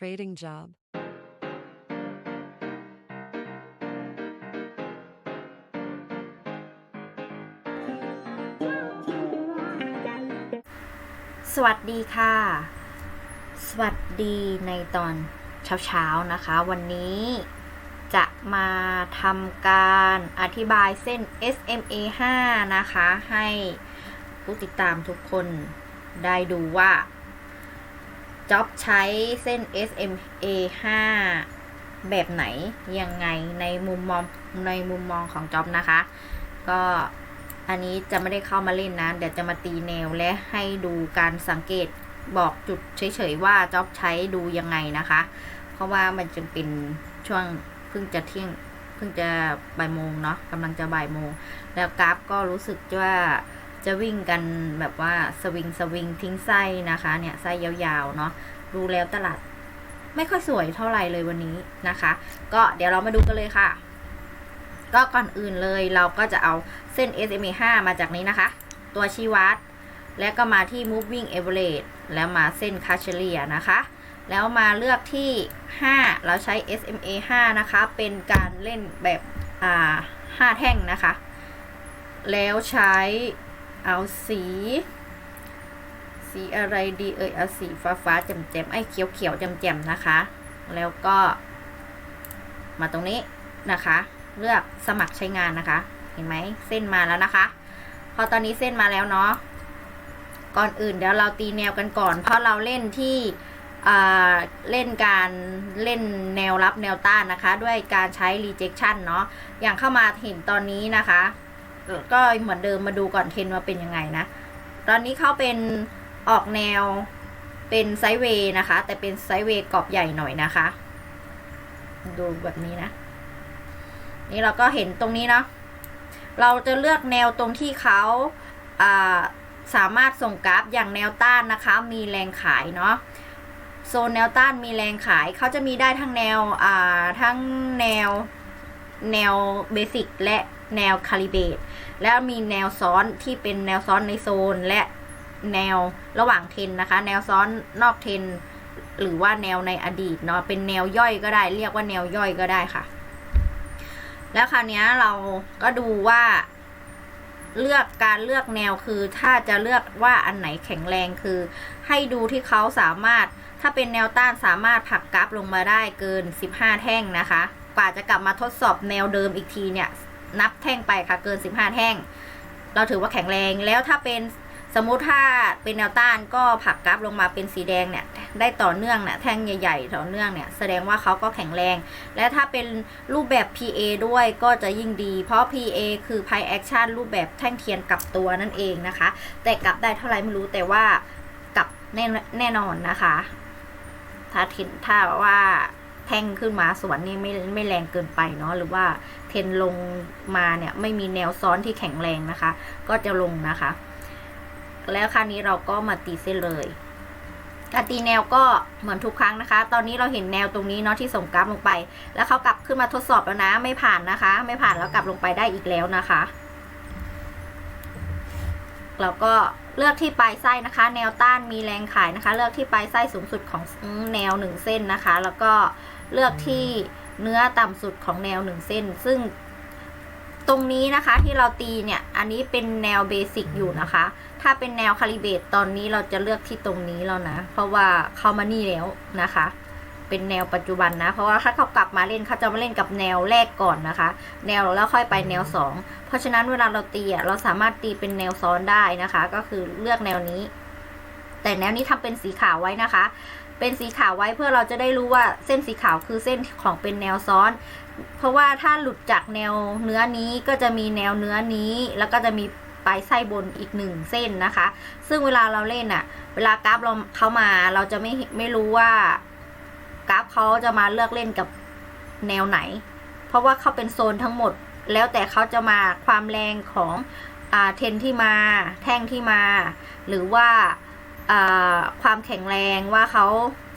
trading job. สวัสดีค่ะ สวัสดีในตอนเช้าๆนะคะ วันนี้จะมาทำการอธิบายเส้น SMA 5 นะคะ ให้ผู้ติดตามทุกคนได้ดูว่า จ็อบใช้เส้น SMA 5 แบบไหน ยังไงในมุมมองในมุมมองของจ็อบนะคะ ก็อันนี้จะไม่ได้เข้ามาเล่นนะ เดี๋ยวจะมาตีแนวและให้ดูการสังเกตบอกจุดเฉยๆว่าจ็อบใช้ดูยังไงนะคะ เพราะว่ามันจะเป็นช่วงเพิ่งจะเที่ยงเพิ่งจะบ่ายโมงเนาะกำลังจะบ่ายโมง แล้วกราฟก็รู้สึกว่า จะวิ่งกันแบบว่าสวิงสวิงทิ้งไส้นะคะเนี่ยไส้ยาวๆเนาะดูแล้วตลาดไม่ค่อยสวยเท่าไหร่เลยวันนี้นะคะ ก็เดี๋ยวเรามาดูกันเลยค่ะ ก็ก่อนอื่นเลยเราก็จะเอาเส้น SMA 5 มาจากนี้นะคะ ตัวชี้วัด แล้วก็มาที่ moving average แล้วมาเส้น c a c h e r i a นะคะ แล้วมาเลือกที่ 5 เราใช้ SMA 5 นะคะ เป็นการเล่นแบบอ่า5แท่งนะคะ แล้วใช้ เอาสี สีอะไรดีเอ่ยเอาสีฟ้าฟ้าๆแจ่มๆไอ้เขียวเขียวๆแจ่มๆนะคะ แล้วก็ มาตรงนี้นะคะ เลือกสมัครใช้งานนะคะ เห็นไหมเส้นมาแล้วนะคะ พอตอนนี้เส้นมาแล้วเนาะก่อนอื่นเดี๋ยวเราตีแนวกันก่อน เพราะเราเล่นที่อ่าเล่นการเล่นแนวรับแนวต้านนะคะ ด้วยการใช้ rejection เนาะอย่างเข้ามาเห็นตอนนี้นะคะ ก็เหมือนเดิมมาดูก่อนเทนว่าเป็นยังไงนะ ตอนนี้เขาเป็นออกแนวเป็นไซด์เวย์นะคะ แต่เป็นไซด์เวย์กรอบใหญ่หน่อยนะคะ ดูแบบนี้นะ นี่เราก็เห็นตรงนี้เนาะเราจะเลือกแนวตรงที่เขาาสามารถส่งกราฟอย่างแนวต้านนะคะ มีแรงขายเนาะโซนแนวต้านมีแรงขายเขาจะมีได้ทั้งแนวทั้งแนวแนวเบสิกและแนวคาลิเบต แล้วมีแนวซ้อนที่เป็นแนวซ้อนในโซนและแนวระหว่างเทนนะคะ แนวซ้อนนอกเทน หรือว่าแนวในอดีตเนาะเป็นแนวย่อยก็ได้ เรียกว่าแนวย่อยก็ได้ค่ะ แล้วคราวนี้เราก็ดูว่าเลือกการเลือกแนวคือถ้าจะเลือกว่าอันไหนแข็งแรงคือ ให้ดูที่เขาสามารถถ้าเป็นแนวต้านสามารถผลักกราฟลงมาได้เกิน 15 แท่งนะคะ กว่าจะกลับมาทดสอบแนวเดิมอีกทีเนี่ย นับแท่งไปค่ะเกิน 15 แท่ง เราถือว่าแข็งแรงแล้วถ้าเป็นสมมุติถ้าเป็นแนวต้านก็ผักกราฟลงมาเป็นสีแดงเนี่ยได้ต่อเนื่องเนี่ยแท่งใหญ่ ๆ ต่อเนื่องเนี่ยแสดงว่าเขาก็แข็งแรง และถ้าเป็นรูปแบบ PA ด้วยก็จะยิ่งดี เพราะ PA คือ Pi Action รูปแบบแท่งเทียนกลับตัวนั่นเองนะคะ แต่กลับได้เท่าไหร่ไม่รู้แต่ว่ากลับแน่แน่นอนนะคะ ถ้าเทนถ้าว่า แท่งขึ้นมาสวนนี่ไม่ไม่แรงเกินไปเนาะหรือว่าเทนลงมาเนี่ยไม่มีแนวซ้อนที่แข็งแรงนะคะ ก็จะลงนะคะ แล้วคราวนี้เราก็มาตีเส้นเลยการตีแนวก็เหมือนทุกครั้งนะคะ ตอนนี้เราเห็นแนวตรงนี้เนาะที่ส่งกราฟลงไป แล้วเขากลับขึ้นมาทดสอบแล้วนะ ไม่ผ่านนะคะ ไม่ผ่านแล้วกลับลงไปได้อีกแล้วนะคะ เราก็เลือกที่ปลายไส้นะคะ แนวต้านมีแรงขายนะคะ เลือกที่ปลายไส้สูงสุดของแนวหนึ่งเส้นนะคะ แล้วก็ เลือกที่เนื้อต่ำสุดของแนวหนึ่งเส้น ซึ่งตรงนี้นะคะที่เราตีเนี่ย อันนี้เป็นแนวเบสิกอยู่นะคะ ถ้าเป็นแนวคาลิเบตตอนนี้เราจะเลือกที่ตรงนี้แล้วนะ เพราะว่าเข้ามานี่แล้วนะคะ เป็นแนวปัจจุบันนะ เพราะว่าถ้าเขากลับมาเล่นเขาจะมาเล่นกับแนวแรกก่อนนะคะ แนวแล้วค่อยไปแนวสองเพราะฉะนั้นเวลาเราตีอะเราสามารถตีเป็นแนวซ้อนได้นะคะ ก็คือเลือกแนวนี้ แต่แนวนี้ทำเป็นสีขาวไว้นะคะ เป็นสีขาวไว้เพื่อเราจะได้รู้ว่าเส้นสีขาวคือเส้นของเป็นแนวซ้อน เพราะว่าถ้าหลุดจากแนวเนื้อนี้ก็จะมีแนวเนื้อนี้ แล้วก็จะมีปลายไส้บนอีกหนึ่งเส้นนะคะ ซึ่งเวลาเราเล่นอะเวลากราฟเราเข้ามาเราจะไม่ไม่รู้ว่ากราฟเขาจะมาเลือกเล่นกับแนวไหน เพราะว่าเขาเป็นโซนทั้งหมด แล้วแต่เขาจะมาความแรงของอ่าเทนที่มา แท่งที่มา หรือว่า ความแข็งแรงว่าเขา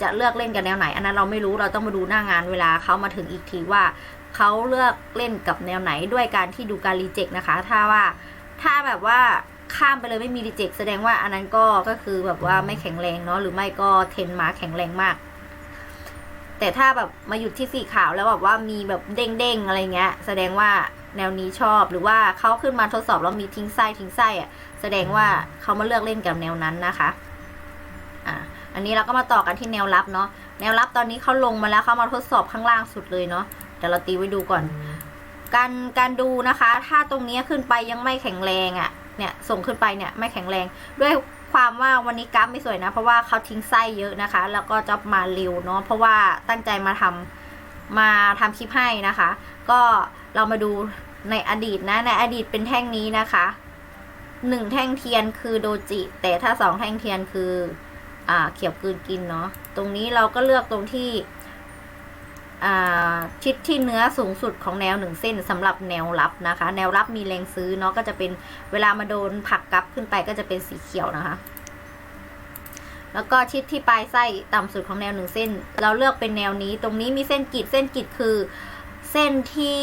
จะเลือกเล่นกับแนวไหน อันนั้นเราไม่รู้เราต้องมาดูหน้างานเวลาเขามาถึงอีกทีว่าเขาเลือกเล่นกับแนวไหนด้วยการที่ดูการรีเจ็คนะคะ ถ้าว่าถ้าแบบว่าข้ามไปเลยไม่มีรีเจ็คแสดงว่าอันนั้นก็ก็คือแบบว่าไม่แข็งแรงเนาะหรือไม่ก็เทนมาแข็งแรงมาก แต่ถ้าแบบมาหยุดที่สีขาวแล้วแบบว่ามีแบบเด้งๆอะไรเงี้ย แสดงว่าแนวนี้ชอบหรือว่าเขาขึ้นมาทดสอบแล้วมีทิ้งไส้ทิ้งไส้อะแสดงว่าเขามาเลือกเล่นกับแนวนั้นนะคะ อะอันนี้เราก็มาต่อกันที่แนวรับเนาะแนวรับตอนนี้เขาลงมาแล้วเขามาทดสอบข้างล่างสุดเลยเนาะเดี๋ยวเราตีไว้ดูก่อน การการดูนะคะ ถ้าตรงนี้ขึ้นไปยังไม่แข็งแรงอะ่ะเนี่ยส่งขึ้นไปเนี่ยไม่แข็งแรง ด้วยความว่าวันนี้กราฟไม่สวยนะ เพราะว่าเขาทิ้งไส้เยอะนะคะ แล้วก็จะมาเร็วเนาะเพราะว่าตั้งใจมาทำมาทำคลิปให้นะคะ ก็เรามาดูในอดีตนะ ในอดีตเป็นแท่งนี้นะคะหนึ่งแท่งเทียนคือโดจิ แต่ถ้าสองแท่งเทียนคือ อ่าเขียวกืนกินเนาะตรงนี้เราก็เลือกตรงที่ชิดที่เนื้อสูงสุดของแนวหนึ่งเส้นสำหรับแนวรับนะคะ แนวรับมีแรงซื้อเนาะก็จะเป็นเวลามาโดนผักกลับขึ้นไปก็จะเป็นสีเขียวนะคะ แล้วก็ชิดที่ปลายไส้ต่ำสุดของแนวหนึ่งเส้น เราเลือกเป็นแนวนี้ ตรงนี้มีเส้นกีดเส้นกีดคือเส้นที่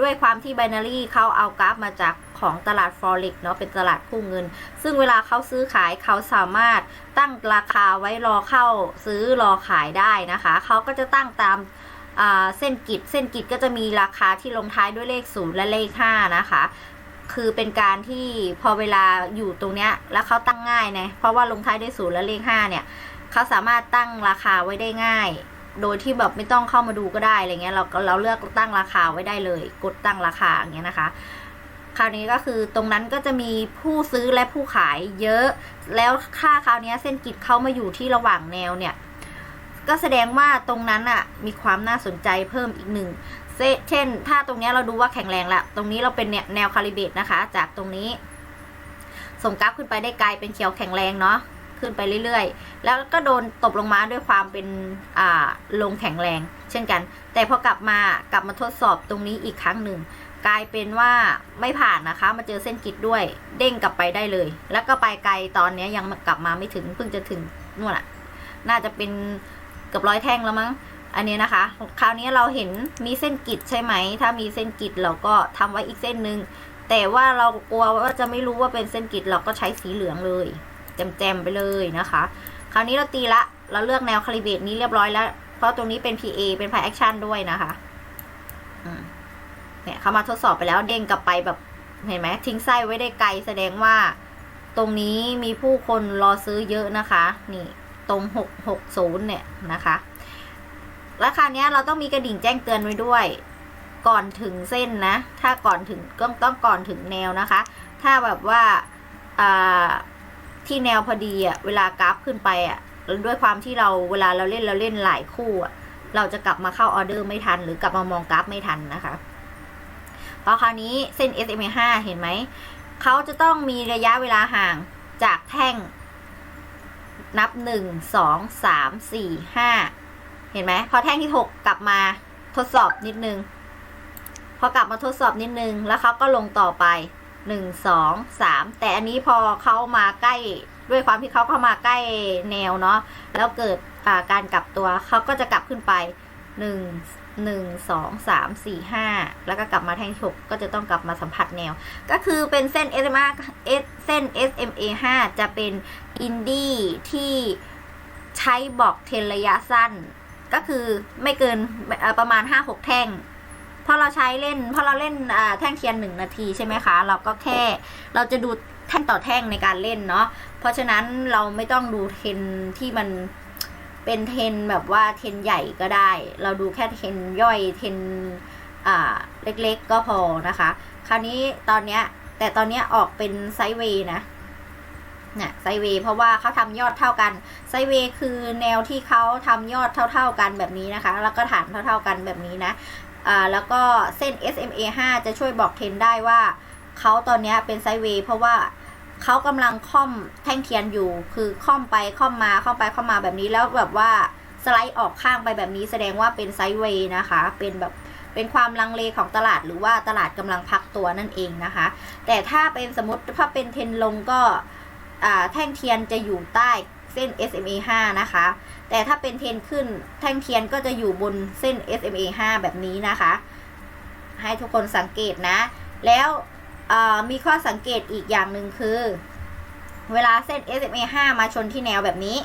ด้วยความที่ binary เขาเอากราฟมาจาก ของตลาด forex เนาะเป็นตลาดคู่เงิน ซึ่งเวลาเขาซื้อขายเขาสามารถตั้งราคาไว้รอเข้าซื้อรอขายได้นะคะ เขาก็จะตั้งตามเส้นกิดเส้นกิดก็จะมีราคาที่ลงท้ายด้วยเลขศูนย์และเลขห้านะคะคือเป็นการที่พอเวลาอยู่ตรงเนี้ยแล้วเขาตั้งง่ายนะเพราะว่าลงท้ายด้วยศูนย์และเลขห้าเนี่ยเขาสามารถตั้งราคาไว้ได้ง่าย โดยที่แบบไม่ต้องเข้ามาดูก็ได้อะไรเงี้ยเราเราเลือกตั้งราคาไว้ได้เลย กดตั้งราคาอย่างเงี้ยนะคะ คราวนี้ก็คือตรงนั้นก็จะมีผู้ซื้อและผู้ขายเยอะ แล้วค่าคราวนี้เส้นกิดเข้ามาอยู่ที่ระหว่างแนวเนี่ย ก็แสดงว่าตรงนั้นอะมีความน่าสนใจเพิ่มอีกหนึ่งเช่น ถ้าตรงนี้เราดูว่าแข็งแรงละ ตรงนี้เราเป็นแนวคาลิเบตนะคะ จากตรงนี้ ส่งกราฟขึ้นไปได้ไกลเป็นเขียวแข็งแรงเนาะ ขึ้นไปเรื่อยๆ แล้วก็โดนตบลงมาด้วยความเป็นอ่าลงแข็งแรง เช่นกัน แต่พอกลับมากลับมาทดสอบตรงนี้อีกครั้งหนึ่ง กลายเป็นว่าไม่ผ่านนะคะ มาเจอเส้นกิดด้วย เด้งกลับไปได้เลย แล้วก็ไปไกลตอนนี้ยังกลับมาไม่ถึงเพิ่งจะถึงนู่นแหละน่าจะเป็นเกือบร้อยแท่งแล้วมั้งอันนี้นะคะ คราวนี้เราเห็นมีเส้นกิดใช่ไหม ถ้ามีเส้นกิดเราก็ทำไว้อีกเส้นหนึ่งแต่ว่าเรากลัวว่าจะไม่รู้ว่าเป็นเส้นกิดเราก็ใช้สีเหลืองเลยแจมๆไปเลยนะคะ คราวนี้เราตีละเราเลือกแนวคาลิเบตนี้เรียบร้อยแล้ว เพราะตรงนี้เป็น PA เป็น p พ Action ด้วยนะคะ อืม เนี่ยเขามาทดสอบไปแล้วเด้งกลับไปแบบเห็นไหมทิ้งไส้ไว้ได้ไกลแสดงว่า ตรงนี้มีผู้คนรอซื้อเยอะนะคะ นี่ตรงหกหกศูนย์เนี่ยนะคะ ราคาเนี้ยเราต้องมีกระดิ่งแจ้งเตือนไว้ด้วย ก่อนถึงเส้นนะ ถ้าก่อนถึงก็ต้องก่อนถึงแนวนะคะ ถ้าแบบว่าที่แนวพอดีอะเวลากราฟขึ้นไปอะด้วยความที่เราเวลาเราเล่นเราเล่นหลายคู่อะเราจะกลับมาเข้าออเดอร์ไม่ทัน หรือกลับมามองกราฟไม่ทันนะคะ พอคราวนี้เส้น SMA 5เห็นไหม เขาจะต้องมีระยะเวลาห่างจากแท่ง นับ 1 2 3 4 5 เห็นไหม พอแท่งที่ 6 กลับมาทดสอบนิดนึง พอกลับมาทดสอบนิดนึง แล้วเขาก็ลงต่อไป 1 2 3 แต่อันนี้พอเขามาใกล้ด้วยความที่เขาเข้ามาใกล้แนวเนาะ แล้วเกิดการกลับตัว เขาก็จะกลับขึ้นไป 1 หนึ่งสองสามสี่ห้าแล้วก็กลับมาแท่งหกก็จะต้องกลับมาสัมผัสแนว ก็คือเป็นเส้น SMA เส้น SMA 5 จะเป็นอินดี้ที่ใช้บอกเทนระยะสั้น ก็คือไม่เกินประมาณ 5-6 แท่งพอเราใช้เล่นพอเราเล่นแท่งเทียนหนึ่งนาทีใช่ไหมคะ เราก็แค่เราจะดูแท่งต่อแท่งในการเล่นเนาะเพราะฉะนั้นเราไม่ต้องดูเทนที่มัน เป็นเทนแบบว่าเทนใหญ่ก็ได้ เราดูแค่เทนย่อยเทนอ่าเล็กๆก็พอนะคะ คราวนี้ตอนเนี้ยแต่ตอนเนี้ยออกเป็นไซเวย์นะเนี่ยไซเวย์เพราะว่าเขาทำยอดเท่ากัน ไซเวย์คือแนวที่เขาทำยอดเท่า ๆกันแบบนี้นะคะ แล้วก็ฐานเท่าๆกันแบบนี้นะอ่าแล้วก็เส้น SMA 5 จะช่วยบอกเทรนได้ว่าเขาตอนนี้เป็นไซเวย์เพราะว่า เขากำลังค่อมแท่งเทียนอยู่ คือค่อมไปค่อมมาค่อมไปค่อมมาแบบนี้แล้วแบบว่าสไลด์ออกข้างไปแบบนี้แสดงว่าเป็นไซด์เวย์นะคะ เป็นแบบเป็นความลังเลของตลาดหรือว่าตลาดกำลังพักตัวนั่นเองนะคะ แต่ถ้าเป็นสมมติถ้าเป็นเทนลงก็แท่งเทียนจะอยู่ใต้เส้น SMA 5 นะคะ แต่ถ้าเป็นเทนขึ้นแท่งเทียนก็จะอยู่บนเส้น SMA 5 แบบนี้นะคะ ให้ทุกคนสังเกตนะ แล้ว มีข้อสังเกตอีกอย่างหนึ่งคือ เวลาเส้น SMA 5 มาชนที่แนวแบบนี้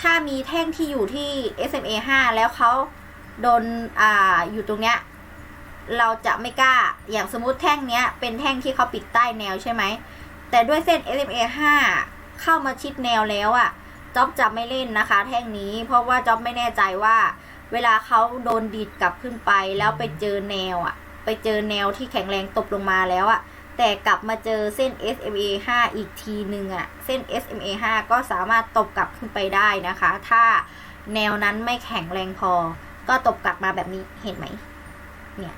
ถ้ามีแท่งที่อยู่ที่ SMA 5 แล้วเขาโดนออยู่ตรงเนี้ย เราจะไม่กล้า อย่างสมมติแท่งเนี้ย เป็นแท่งที่เขาปิดใต้แนวใช่ไหม แต่ด้วยเส้น SMA 5 เข้ามาชิดแนวแล้วอะ่ะจ๊อบจะไม่เล่นนะคะ แท่งนี้ เพราะว่าจ๊อบไม่แน่ใจว่า เวลาเขาโดนดีดกลับขึ้นไปแล้วไปเจอแนวอะ่ะ ไปเจอแนวที่แข็งแรงตบลงมาแล้วอะ่ะแต่กลับมาเจอเส้น SMA 5 อีกทีหนึ่งอะ่ะเส้น SMA 5 ก็สามารถตบกลับขึ้นไปได้นะคะ ถ้าแนวนั้นไม่แข็งแรงพอ ก็ตบกลับมาแบบนี้เห็นไหมเนี่ย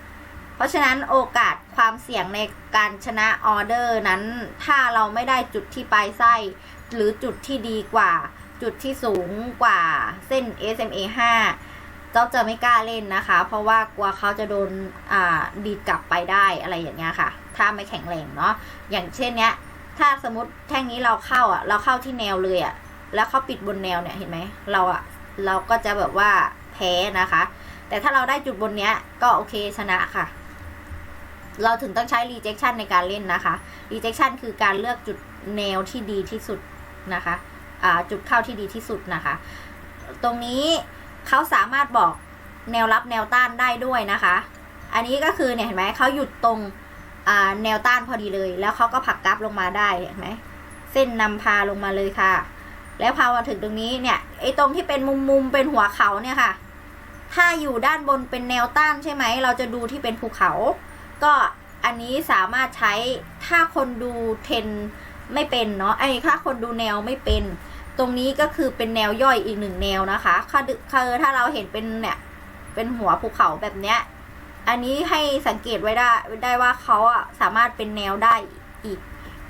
เพราะฉะนั้นโอกาสความเสี่ยงในการชนะออเดอร์นั้น ถ้าเราไม่ได้จุดที่ปลายไส้ หรือจุดที่ดีกว่า จุดที่สูงกว่าเส้น SMA 5 เจ้าจะไม่กล้าเล่นนะคะ เพราะว่ากลัวเขาจะโดนอ่าดีดกลับไปได้อะไรอย่างเงี้ยค่ะ ถ้าไม่แข็งแรงเนาะอย่างเช่นเนี้ย ถ้าสมมติแท่งนี้เราเข้าอะ เราเข้าที่แนวเลยอะ แล้วเขาปิดบนแนวเนี่ยเห็นไหมเราอะเราก็จะแบบว่าแพ้นะคะ แต่ถ้าเราได้จุดบนเนี้ยก็โอเคชนะค่ะ เราถึงต้องใช้ rejection ในการเล่นนะคะ rejection คือการเลือกจุดแนวที่ดีที่สุดนะคะ อ่าจุดเข้าที่ดีที่สุดนะคะ ตรงนี้ เขาสามารถบอกแนวรับแนวต้านได้ด้วยนะคะ อันนี้ก็คือเนี่ยเห็นไหมเขาหยุดตรงแนวต้านพอดีเลย แล้วเขาก็ผักกราฟลงมาได้เห็นไหมเส้นนำพาลงมาเลยค่ะ แล้วพามาถึงตรงนี้เนี่ยไอ้ตรงที่เป็นมุมมุมเป็นหัวเขาเนี่ยค่ะ ถ้าอยู่ด้านบนเป็นแนวต้านใช่ไหม เราจะดูที่เป็นภูเขา ก็อันนี้สามารถใช้ถ้าคนดูเทรนไม่เป็นเนาะไอ้ถ้าคนดูแนวไม่เป็น ตรงนี้ก็คือเป็นแนวย่อยอีกหนึ่งแนวนะคะคือคือถ้าเราเห็นเป็นเนี่ยเป็นหัวภูเขาแบบเนี้ย อันนี้ให้สังเกตไว้ได้ได้ว่าเขาอะสามารถเป็นแนวได้อีก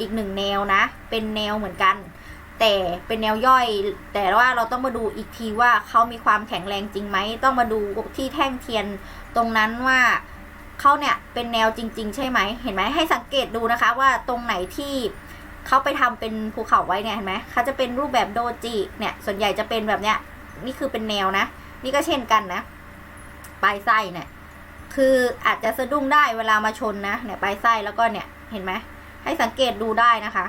อีกหนึ่งแนวนะ เป็นแนวเหมือนกัน แต่เป็นแนวย่อย แต่ว่าเราต้องมาดูอีกทีว่าเขามีความแข็งแรงจริงไหม ต้องมาดูที่แท่งเทียนตรงนั้นว่าเขาเนี่ยเป็นแนวจริง ๆ ใช่ไหม เห็นไหมให้สังเกตดูนะคะว่าตรงไหนที่ เขาไปทำเป็นภูเขาไว้เนี่ยเห็นไหมเขาจะเป็นรูปแบบโดจิเนี่ยส่วนใหญ่จะเป็นแบบเนี้ยนี่คือเป็นแนวนะ นี่ก็เช่นกันนะปลายไส้เนี่ย คืออาจจะสะดุ้งได้เวลามาชนนะเนี่ยปลายไส้แล้วก็เนี่ยเห็นไหมให้สังเกตดูได้นะคะ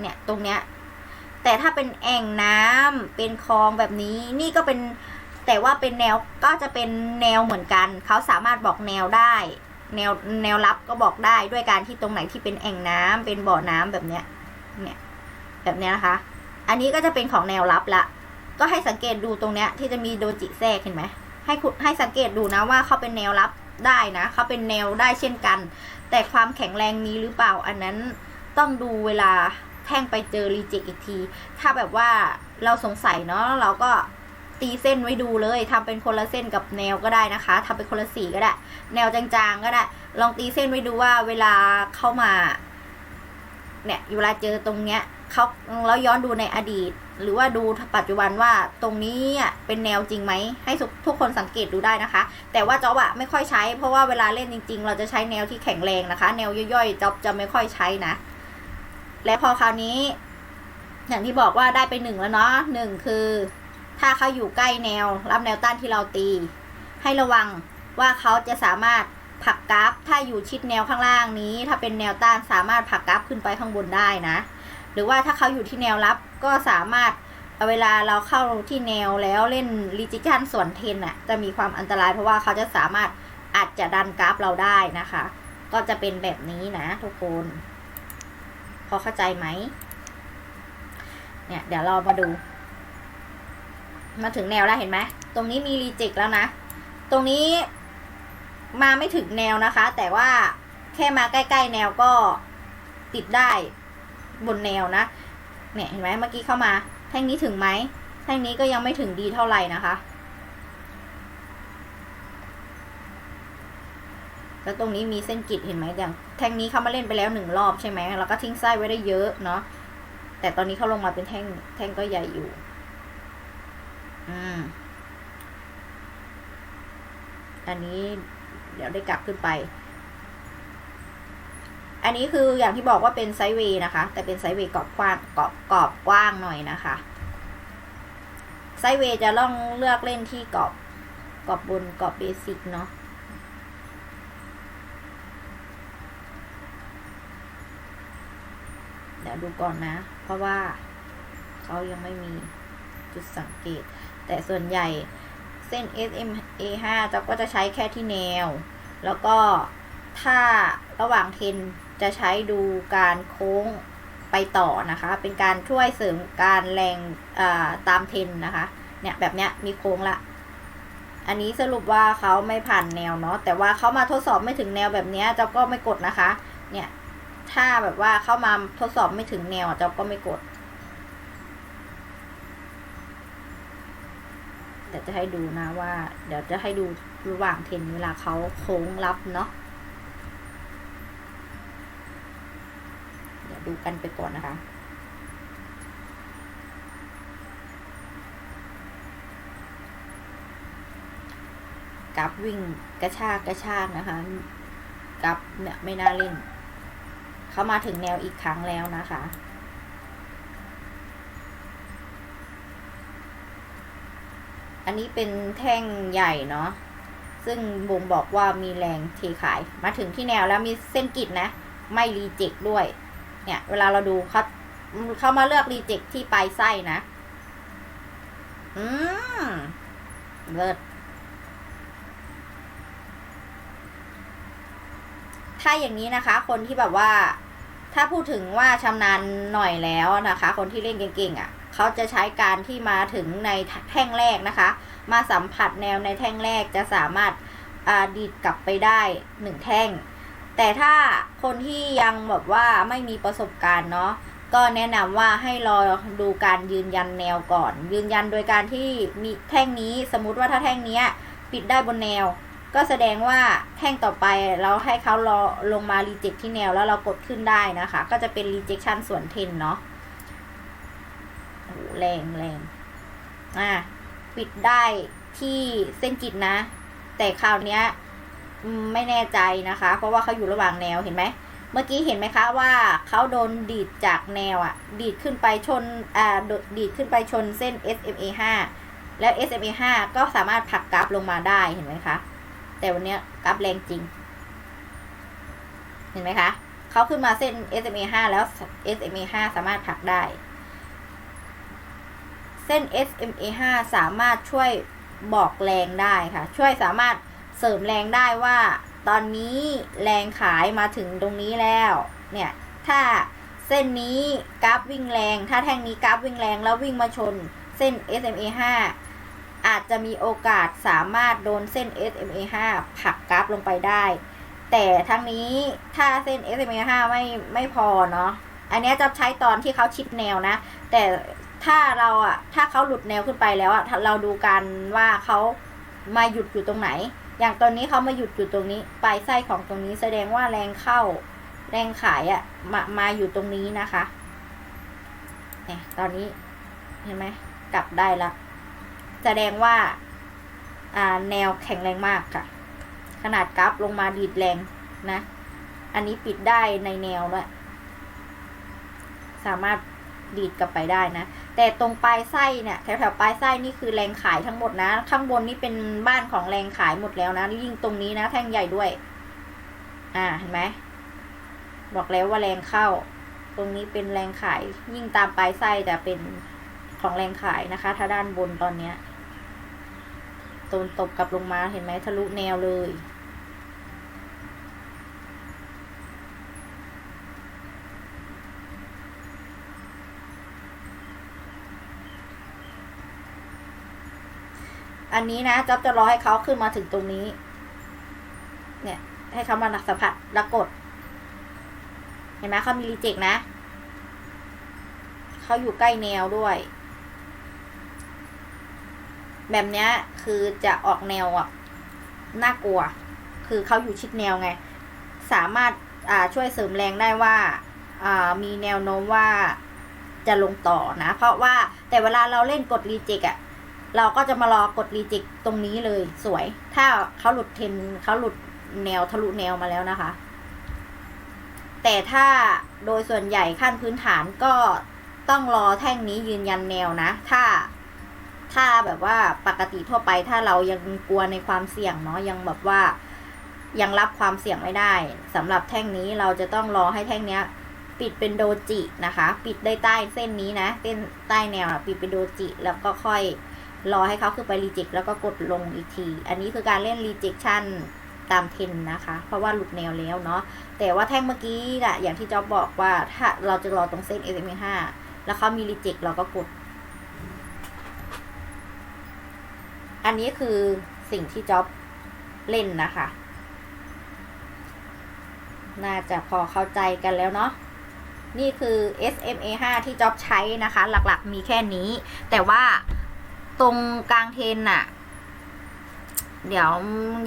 เนี่ยตรงเนี้ยแต่ถ้าเป็นแอ่งน้ำเป็นคลองแบบนี้นี่ก็เป็นแต่ว่าเป็นแนวก็จะเป็นแนวเหมือนกัน เขาสามารถบอกแนวได้ แนวแนวรับก็บอกได้ด้วยการที่ตรงไหนที่เป็นแอ่งน้ำเป็นบ่อน้ำแบบเนี้ย เนี่ยแบบนี้นะคะ อันนี้ก็จะเป็นของแนวรับละ ก็ให้สังเกตดูตรงเนี้ย ที่จะมีโดจิแทรกเห็นไหมให้คุณให้สังเกตดูนะว่าเขาเป็นแนวรับได้นะเขาเป็นแนวได้เช่นกัน แต่ความแข็งแรงมีหรือเปล่า อันนั้นต้องดูเวลาแท่งไปเจอรีเจ็คอีกที ถ้าแบบว่าเราสงสัยเนาะเราก็ตีเส้นไว้ดูเลยทำเป็นคนละเส้นกับแนวก็ได้นะคะทำเป็นคนละสีก็ได้ แนวจางๆก็ได้ ลองตีเส้นไว้ดูว่าเวลาเข้ามา เนี่ยเวลาเจอตรงเนี้ยเขาแล้วย้อนดูในอดีต หรือว่าดูปัจจุบันว่าตรงนี้เป็นแนวจริงไหมให้ทุกทุกคนสังเกตดูได้นะคะ แต่ว่าจ๊อบอะไม่ค่อยใช้ เพราะว่าเวลาเล่นจริง ๆ เราจะใช้แนวที่แข็งแรงนะคะ แนวย่อยๆจ๊อบจะไม่ค่อยใช้นะ และพอคราวนี้ อย่างที่บอกว่าได้ไปหนึ่งแล้วเนาะหนึ่งคือ ถ้าเขาอยู่ใกล้แนวรับแนวต้านที่เราตี ให้ระวังว่าเขาจะสามารถ ผักกราฟถ้าอยู่ชิดแนวข้างล่างนี้ ถ้าเป็นแนวต้านสามารถผักกราฟขึ้นไปข้างบนได้นะ หรือว่าถ้าเขาอยู่ที่แนวรับก็สามารถเวลาเราเข้าที่แนวแล้วเล่นรีจิชันส่วนเทนอะจะมีความอันตรายเพราะว่าเขาจะสามารถอาจจะดันกราฟเราได้นะคะ ก็จะเป็นแบบนี้นะทุกคน พอเข้าใจไหมเนี่ยเดี๋ยวเรามาดู มาถึงแนวแล้วเห็นไหมตรงนี้มีรีจ็คแล้วนะ ตรงนี้ มาไม่ถึงแนวนะคะ แต่ว่าแค่มาใกล้ๆแนวก็ติดได้บนแนวนะ เนี่ยเห็นไหมเมื่อกี้เข้ามา แท่งนี้ถึงไหม แท่งนี้ก็ยังไม่ถึงดีเท่าไหร่นะคะ แล้วตรงนี้มีเส้นกิดเห็นไหมอย่างแท่งนี้เขามาเล่นไปแล้วหนึ่งรอบใช่ไหมแล้วก็ทิ้งไส้ไว้ได้เยอะเนาะ แต่ตอนนี้เขาลงมาเป็นแท่ง แท่งก็ใหญ่อยู่ อืม อันนี้ เดี๋ยวได้กลับขึ้นไป อันนี้คืออย่างที่บอกว่าเป็นไซเวย์นะคะ แต่เป็นไซเวย์กรอบกว้างกรอบกรอบกว้างหน่อยนะคะ ไซเวย์จะต้องเลือกเล่นที่กรอบกรอบบนกรอบเบสิกเนาะเดี๋ยวดูก่อนนะ เพราะว่าเขายังไม่มีจุดสังเกต แต่ส่วนใหญ่ ส้น SMA 5จะก็จะใช้แค่ที่แนว แล้วก็ถ้าระหว่างเทนจะใช้ดูการโค้งไปต่อนะคะ เป็นการช่วยเสริมการแรงตามเทนนะคะ เนี่ยแบบเนี้ยมีโค้งละ อันนี้สรุปว่าเขาไม่ผ่านแนวเนาะ แต่ว่าเขามาทดสอบไม่ถึงแนวแบบเนี้ยเจ้าก็ไม่กดนะคะ เนี่ยถ้าแบบว่าเข้ามาทดสอบไม่ถึงแนวเจ้าก็ไม่กด ดี๋ยวจะให้ดูนะว่า เดี๋ยวจะให้ดูระหว่างเทนเวลาเขาโค้งรับเนาะเดี๋ยวดูกันไปก่อนนะคะกับวิ่งกระชากกระชากนะคะกับเนี่ยไม่น่าเล่น เขามาถึงแนวอีกครั้งแล้วนะคะ อันนี้เป็นแท่งใหญ่เนาะ ซึ่งบ่งบอกว่ามีแรงเทขาย มาถึงที่แนวแล้วมีเส้นกิดนะ ไม่รีเจ็คด้วย เนี่ย เวลาเราดูเขาเขามาเลือกรีเจ็คที่ปลายไส้นะ อืม เลิศถ้าอย่างนี้นะคะ คนที่แบบว่า ถ้าพูดถึงว่าชำนาญหน่อยแล้วนะคะ คนที่เล่นเก่งๆอะ่ะ เขาจะใช้การที่มาถึงในแท่งแรกนะคะ มาสัมผัสแนวในแท่งแรกจะสามารถดีดกลับไปได้หนึ่งแท่ง แต่ถ้าคนที่ยังแบบว่าไม่มีประสบการณ์เนาะก็แนะนำว่าให้รอดูการยืนยันแนวก่อน ยืนยันโดยการที่มีแท่งนี้สมมุติว่าถ้าแท่งนี้ปิดได้บนแนว ก็แสดงว่าแท่งต่อไปเราให้เขารอลงมารีเจ็คที่แนวแล้วเรากดขึ้นได้นะคะ ก็จะเป็น rejection ส่วนเทนเนาะ แรงแรงอะปิดได้ที่เส้นกิดนะ แต่คราวเนี้ยไม่แน่ใจนะคะ เพราะว่าเขาอยู่ระหว่างแนวเห็นไหมเมื่อกี้เห็นไหมคะว่าเขาโดนดีดจากแนวอะดีดขึ้นไปชนอ่าดีดขึ้นไปชนเส้น SMA 5แล้ว SMA 5ก็สามารถผลักกราฟลงมาได้เห็นไหมคะ แต่วันนี้กราฟแรงจริง เห็นไหมคะเขาขึ้นมาเส้น SMA 5แล้ว SMA 5สามารถผลักได้ เส้น SMA 5 สามารถช่วยบอกแรงได้ค่ะ ช่วยสามารถเสริมแรงได้ว่า ตอนนี้แรงขายมาถึงตรงนี้แล้ว เนี่ย ถ้าเส้นนี้กราฟวิ่งแรง ถ้าแท่งนี้กราฟวิ่งแรงแล้ววิ่งมาชนเส้น SMA 5อาจจะมีโอกาสสามารถโดนเส้น SMA 5ผลักกราฟลงไปได้ แต่ทั้งนี้ถ้าเส้น SMA 5ไม่ไม่พอเนาะ อันนี้จะใช้ตอนที่เขาชิดแนวนะ แต่ ถ้าเราอะถ้าเขาหลุดแนวขึ้นไปแล้วอะเราดูกันว่าเขามาหยุดอยู่ตรงไหน อย่างตอนนี้เขามาหยุดอยู่ตรงนี้ ปลายไส้ของตรงนี้แสดงว่าแรงเข้า แรงขายอะมามาอยู่ตรงนี้นะคะเนี่ยตอนนี้เห็นไหมกลับได้ละแสดงว่าอ่าแนวแข็งแรงมากค่ะ ขนาดกราฟลงมาดีดแรงนะ อันนี้ปิดได้ในแนวด้วยสามารถดีดกลับไปได้นะ แต่ตรงปลายไส้เนี่ยแถวแถวๆปลายไส้นี่คือแรงขายทั้งหมดนะ ข้างบนนี่เป็นบ้านของแรงขายหมดแล้วนะยิ่งตรงนี้นะ แท่งใหญ่ด้วย อ่าเห็นไหมบอกแล้วว่าแรงเข้า ตรงนี้เป็นแรงขาย ยิ่งตามปลายไส้แต่เป็นของแรงขายนะคะ ถ้าด้านบนตอนเนี้ยโดนตบกลับลงมาเห็นไหมทะลุแนวเลย อันนี้นะจ๊อบจะรอให้เขาขึ้นมาถึงตรงนี้ เนี่ย ให้เขามาสัมผัสแล้วกด เห็นไหมเขามีรีเจ็คนะ เขาอยู่ใกล้แนวด้วย แบบเนี้ยคือจะออกแนวอะ น่ากลัว คือเขาอยู่ชิดแนวไง สามารถอ่าช่วยเสริมแรงได้ว่าอ่ามีแนวโน้มว่าจะลงต่อนะ เพราะว่าแต่เวลาเราเล่นกดรีเจ็คอะ เราก็จะมารอกดรีจ็คตรงนี้เลยสวย ถ้าเขาหลุดเทนเขาหลุดแนวทะลุแนวมาแล้วนะคะ แต่ถ้าโดยส่วนใหญ่ขั้นพื้นฐานก็ต้องรอแท่งนี้ยืนยันแนวนะ ถ้าถ้าแบบว่าปกติทั่วไปถ้าเรายังกลัวในความเสี่ยงเนาะยังแบบว่ายังรับความเสี่ยงไม่ได้สำหรับแท่งนี้เราจะต้องรอให้แท่งเนี้ย ปิดเป็นโดจินะคะ ปิดได้ใต้เส้นนี้นะเส้นใต้แนวปิดเป็นโดจิแล้วก็ค่อย รอให้เขาคือไปรีเจ็คแล้วก็กดลงอีกที อันนี้คือการเล่นรีเจ็คชั่นตามเทนนะคะ เพราะว่าหลุดแนวแล้วเนาะ แต่ว่าแท่งเมื่อกี้น่ะอย่างที่จอบบอกว่าถ้าเราจะรอตรงเส้น s m 5แล้วเขามีรีเจ็คเราก็กด อันนี้คือสิ่งที่จ็อบเล่นนะคะ น่าจะพอเข้าใจกันแล้วเนาะนี่คือ SMA 5ที่จ็อบใช้นะคะ หลักๆมีแค่นี้ แต่ว่า ตรงกลางเทนน่ะ เดี๋ยว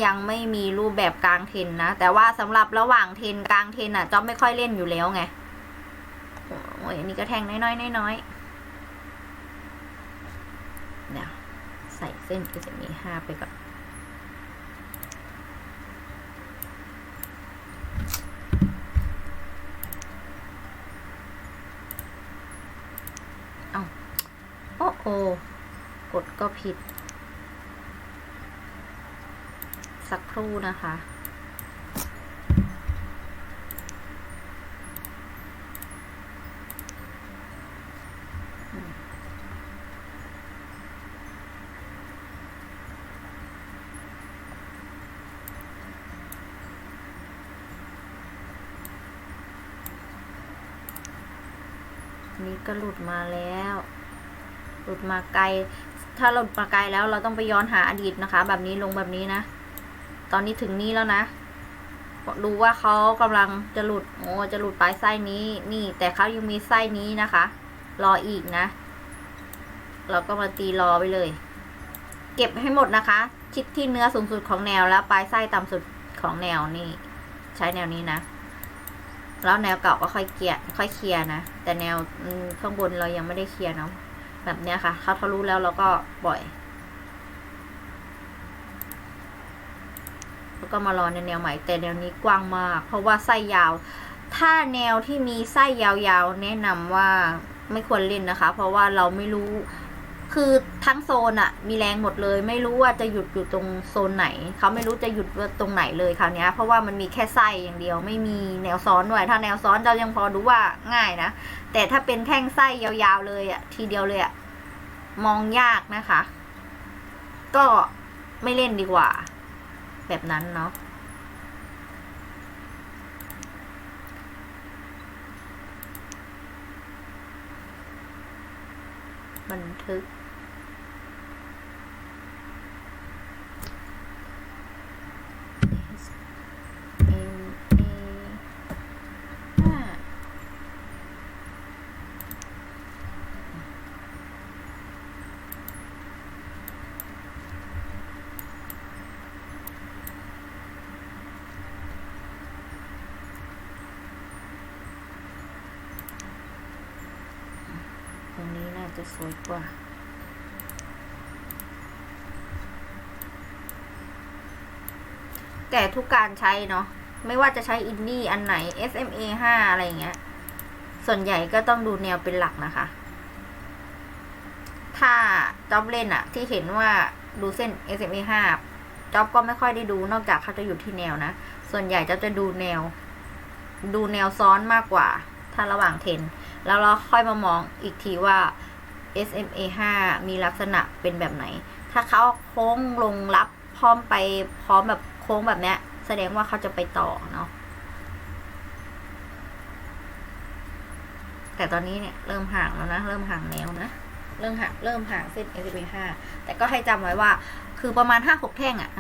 ยังไม่มีรูปแบบกลางเทนนะ แต่ว่าสำหรับระหว่างเทนกลางเทนน่ะจ๊อบไม่ค่อยเล่นอยู่แล้วไงโอ้ยอันนี้ก็แทงน้อยๆน้อยๆเดี๋ยวใส่เส้น SMA 5ไปก่อน เอาโอ้โอกดก็ ผิด สักครู่นะคะ นี่ก็หลุดมาแล้ว หลุดมาไกล ถ้าหลุดมาไกลแล้วเราต้องไปย้อนหาอดีตนะคะ แบบนี้ลงแบบนี้นะ ตอนนี้ถึงนี้แล้วนะดูว่าเขากำลังจะหลุดโอ้จะหลุดปลายไส้นี้นี่ แต่เขายังมีไส้นี้นะคะ รออีกนะ เราก็มาตีรอไปเลย เก็บให้หมดนะคะ ชิดที่เนื้อสูงสุดของแนวแล้วปลายไส้ต่ำสุดของแนวนี่ ใช้แนวนี้นะแล้วแนวเก่าก็ค่อยเคลียร์ค่อยเคลียร์นะแต่แนวข้างบนเรายังไม่ได้เคลียร์เนาะ แบบเนี้ยค่ะเขาทะลุแล้วเราก็ปล่อย แล้วก็มารอในแนวใหม่แต่แนวนี้กว้างมาก เพราะว่าไส้ยาว ถ้าแนวที่มีไส้ยาวๆ แนะนำว่าไม่ควรเล่นนะคะ เพราะว่าเราไม่รู้ คือทั้งโซนอะมีแรงหมดเลย ไม่รู้ว่าจะหยุดอยู่ตรงโซนไหน เขาไม่รู้จะหยุดว่าตรงไหนเลยคราวเนี้ยเพราะว่ามันมีแค่ไส้อย่างเดียว ไม่มีแนวซ้อนด้วย ถ้าแนวซ้อนเรายังพอรู้ว่าง่ายนะ แต่ถ้าเป็นแท่งไส้ยาวๆเลยอะทีเดียวเลยอะมองยากนะคะ ก็ไม่เล่นดีกว่า แบบนั้นเนาะบันทึก S M A ห้าตรงนี้น่า จะสวยกว่า แต่ทุกการใช้เนาะไม่ว่าจะใช้อินดี้อันไหน SMA 5 อะไรอย่างเงี้ย ส่วนใหญ่ก็ต้องดูแนวเป็นหลักนะคะ ถ้าจ็อบเล่นอะที่เห็นว่าดูเส้น SMA 5จ็อบก็ไม่ค่อยได้ดูนอกจากเขาจะอยู่ที่แนวนะ ส่วนใหญ่จะจะดูแนว ดูแนวซ้อนมากกว่า ถ้าระหว่างเทน แล้วเราค่อยมามองอีกทีว่า SMA 5 มีลักษณะเป็นแบบไหน ถ้าเขาโค้งลงรับพร้อมไปพร้อมแบบโค้งแบบเนี้ย แสดงว่าเขาจะไปต่อเนาะ แต่ตอนนี้เนี่ยเริ่มห่างแล้วนะ เริ่มห่างแนวนะ เริ่มห่างเริ่มห่างเส้น SMA 5 แต่ก็ให้จำไว้ว่า คือประมาณ 5-6 แท่งอะ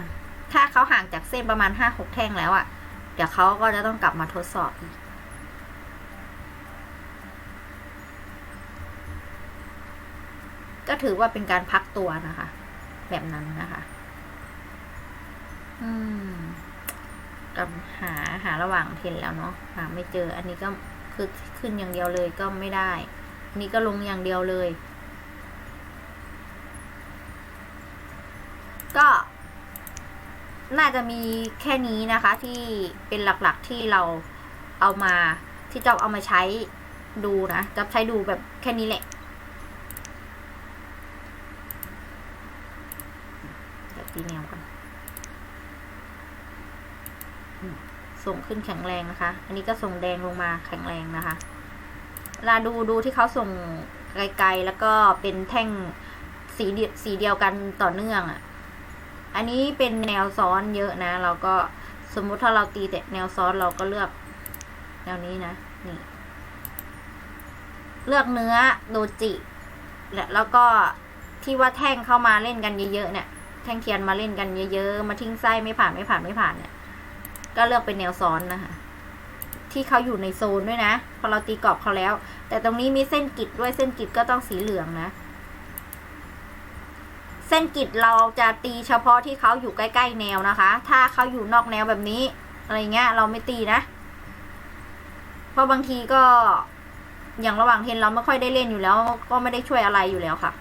ถ้าเขาห่างจากเส้นประมาณ 5-6 แท่งแล้วอะเดี๋ยวเขาก็จะต้องกลับมาทดสอบอีก ก็ถือว่าเป็นการพักตัวนะคะ แบบนั้นนะคะ อืมกับหาหาระหว่างเทนแล้วเนาะหาไม่เจอ อันนี้ก็คือขึ้นอย่างเดียวเลยก็ไม่ได้นนี้ก็ลงอย่างเดียวเลย ก็ น่าจะมีแค่นี้นะคะที่เป็นหลักๆที่เราเอามาที่จอบเอามาใช้ดูนะจอบใช้ดูแบบแค่นี้แหละ เดี๋ยว ตีแนวกันอืมส่งขึ้นแข็งแรงนะคะ อันนี้ก็ส่งแดงลงมาแข็งแรงนะคะเวลาดูดูที่เขาส่งไกลๆแล้วก็เป็นแท่งสีเดียสีเดียวกันต่อเนื่องอะ่ะ อันนี้เป็นแนวซ้อนเยอะนะ เราก็สมมุติถ้าเราตีแต่แนวซ้อนเราก็เลือกแนวนี้นะ นี่ เลือกเนื้อโดจิ และแล้วก็ที่ว่าแท่งเข้ามาเล่นกันเยอะๆเนี่ย แท่งเทียนมาเล่นกันเยอะๆ มาทิ้งไส้ไม่ผ่านไม่ผ่านไม่ผ่านเนี่ย ก็เลือกเป็นแนวซ้อนนะคะที่เขาอยู่ในโซนด้วยนะ พอเราตีกรอบเขาแล้ว แต่ตรงนี้มีเส้นกิดด้วยเส้นกิดก็ต้องสีเหลืองนะ เส้นกิดเราจะตีเฉพาะที่เขาอยู่ใกล้ๆแนวนะคะ ถ้าเขาอยู่นอกแนวแบบนี้อะไรเงี้ย เราไม่ตีนะ เพราะบางทีก็อย่างระหว่างเทนเราไม่ค่อยได้เล่นอยู่แล้ว ก็ไม่ได้ช่วยอะไรอยู่แล้วค่ะ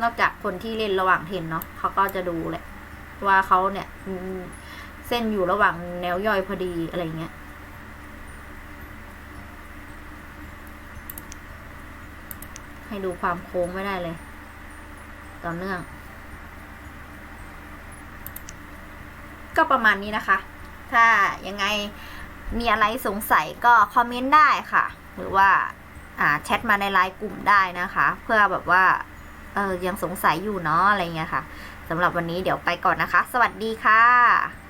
นอกจากคนที่เล่นระหว่างเทนเนาะเขาก็จะดูแหละ ว่าเขาเนี่ยเส้นอยู่ระหว่างแนวย่อยพอดีอะไรเงี้ยให้ดูความโค้งไม่ได้เลย ต่อเนื่อง ก็ประมาณนี้นะคะ ถ้ายังไงมีอะไรสงสัยก็คอมเมนต์ได้ค่ะ หรือว่าแชทมาในไลน์กลุ่มได้นะคะ เพื่อแบบว่า เออยังสงสัยอยู่เนาะอะไรเงี้ยค่ะสำหรับวันนี้เดี๋ยวไปก่อนนะคะ สวัสดีค่ะ